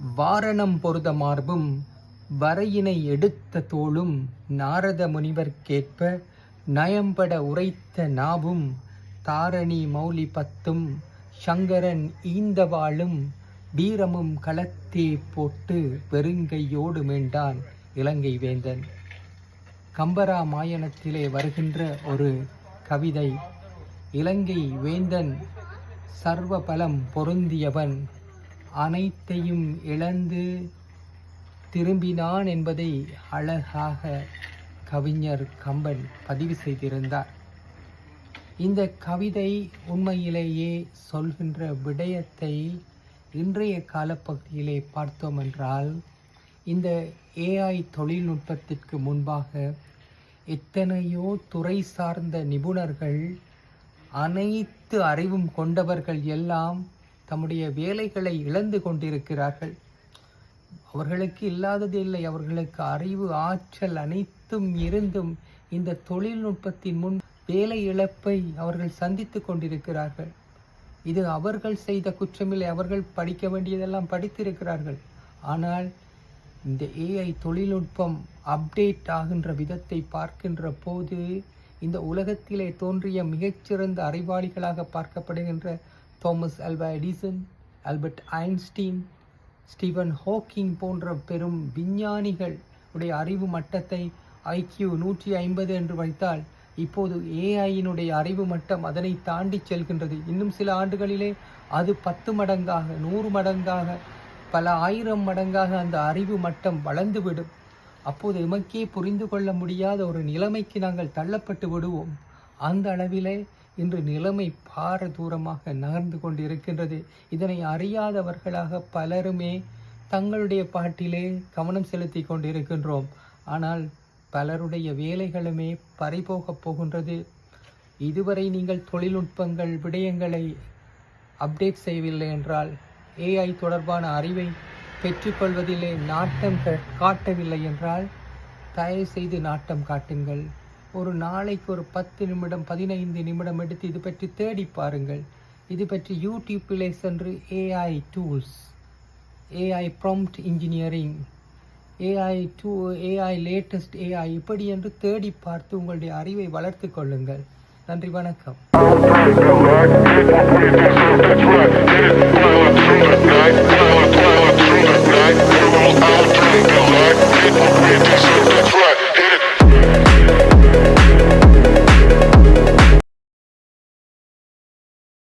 வாரணம் பொருத மார்பும் வரையினை எடுத்த தோளும் நாரத முனிவர்க்கேற்ப நயம்பட உரைத்த நாவும் தாரணி மௌலி பத்தும் சங்கரன் ஈந்தவாளும் வீரமும் களத்தே போட்டு வெறுங்கையோடு மீண்டான் இலங்கை வேந்தன். கம்பரா மாயனத்திலே வருகின்ற ஒரு கவிதை. இலங்கை வேந்தன் சர்வபலம் பொருந்தியவன் அனைத்தையும் இழந்து திரும்பினான் என்பதை அழகாக கவிஞர் கம்பன் பதிவு செய்திருந்தார். இந்த கவிதை உண்மையிலேயே சொல்கின்ற விடயத்தை இன்றைய காலப்பகுதியிலே பார்த்தோம் என்றால் இந்த ஏஐ தொழில்நுட்பத்திற்கு முன்பாக எத்தனையோ துறை சார்ந்த நிபுணர்கள் அனைத்து அறிவும் கொண்டவர்கள் எல்லாம் தம்முடைய வேலைகளை இழந்து கொண்டிருக்கிறார்கள். அவர்களுக்கு இல்லாதது இல்லை. அவர்களுக்கு அறிவு ஆற்றல் அனைத்தும் இருந்தும் இந்த தொழில்நுட்பத்தின் முன் வேலை இழப்பை அவர்கள் சந்தித்து கொண்டிருக்கிறார்கள். இது அவர்கள் செய்த குற்றமில்லை. அவர்கள் படிக்க வேண்டியதெல்லாம் படித்திருக்கிறார்கள். ஆனால் இந்த ஏஐ தொழில்நுட்பம் அப்டேட் ஆகின்ற விதத்தை பார்க்கின்ற போது இந்த உலகத்திலே தோன்றிய மிகச்சிறந்த அறிவாளிகளாக பார்க்கப்படுகின்ற Thomas Alva Edison Albert Einstein Stephen Hawking போன்ற பெரும் விஞ்ஞானிகள் உடைய அறிவு மட்டத்தை ஐக்கியூ நூற்றி ஐம்பது என்று வைத்தால் இப்போது ஏஐயினுடைய அறிவு மட்டம் அதனை தாண்டி செல்கின்றது. இன்னும் சில ஆண்டுகளிலே அது பத்து மடங்காக நூறு மடங்காக பல ஆயிரம் மடங்காக அந்த அறிவு மட்டம் வளர்ந்துவிடும். அப்போது எமக்கே புரிந்து கொள்ள முடியாத ஒரு நிலைமைக்கு நாங்கள் தள்ளப்பட்டு விடுவோம். அந்த அளவிலே இன்று நிலைமை பார தூரமாக நகர்ந்து கொண்டிருக்கின்றது. இதனை அறியாதவர்களாக பலருமே தங்களுடைய பாட்டிலே கவனம் செலுத்தி கொண்டிருக்கின்றோம். ஆனால் பலருடைய வேலைகளுமே பறிபோகப் போகின்றது. இதுவரை நீங்கள் தொழில்நுட்பங்கள் விடயங்களை அப்டேட் செய்யவில்லை என்றால் ஏஐ தொடர்பான அறிவை பெற்றுக்கொள்வதிலே நாட்டம் க- காட்டவில்லை என்றால் தயவு செய்து நாட்டம் காட்டுங்கள். ஒரு நாளைக்கு ஒரு பத்து நிமிடம் பதினைந்து நிமிடம் எடுத்து இது பற்றி தேடி பாருங்கள். இது பற்றி யூடியூப்பிலே சென்று AI tools AI prompt engineering AI to AI latest AI இப்படி என்று தேடி பார்த்து உங்களுடைய அறிவை வளர்த்து கொள்ளுங்கள். நன்றி வணக்கம்.